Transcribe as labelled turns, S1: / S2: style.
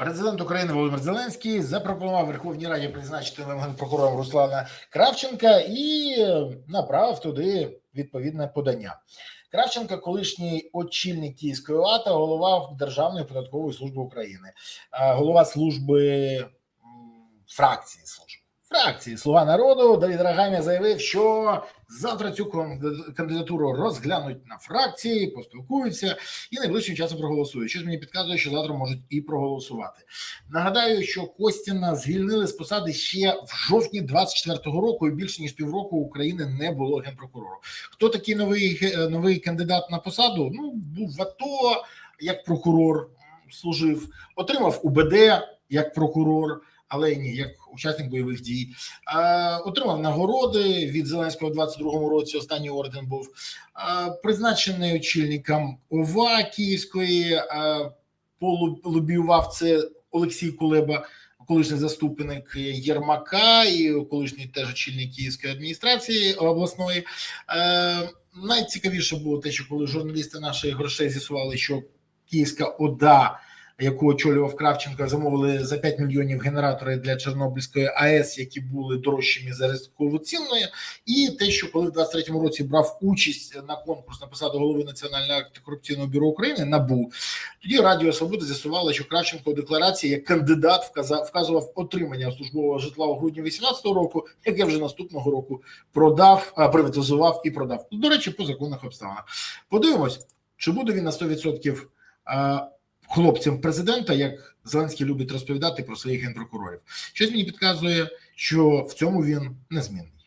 S1: Президент України Володимир Зеленський запропонував Верховній Раді призначити новим прокурором Руслана Кравченка і направив туди відповідне подання. Кравченка, колишній очільник Київської ОАТА, голова Державної податкової служби України, голова служби фракції служби. Фракції Слуга народу Давід Рагамія заявив, що завтра цю кан- кандидатуру розглянуть на фракції, поспілкуються і найближчим часом проголосують. Щось мені підказує, що завтра можуть і проголосувати. Нагадаю, що Костіна звільнили з посади ще в жовтні 24-го року, і більше ніж півроку України не було генпрокурору. Хто такий новий новий кандидат на посаду? Ну був в АТО як прокурор служив, отримав УБД як прокурор. Але ні, як учасник бойових дій, отримав нагороди від Зеленського у 22-му році. Останній орден був призначений очільником ОВА Київської. полобіював це Олексій Кулеба, колишній заступник Єрмака і колишній теж очільник Київської адміністрації обласної. Е, найцікавіше було те, що коли журналісти наших грошей з'ясували, що Київська ОДА, яку очолював Кравченко, замовили за 5 мільйонів генератори для Чорнобильської АЕС, які були дорожчими за ризикову ціною, і те, що коли в 23-му році брав участь на конкурс на посаду голови Національного антикорупційного бюро України НАБУ, тоді Радіо Свобода з'ясувало, що Кравченко у декларації як кандидат вказав, вказував отримання службового житла у грудні 18-го року, яке вже наступного року продав, приватизував і продав. До речі, по законних обставинах. Подивимось, чи буде він на 100% а, хлопцем президента, як Зеленський любить розповідати про своїх генпрокурорів. Щось мені підказує, що в цьому він незмінний.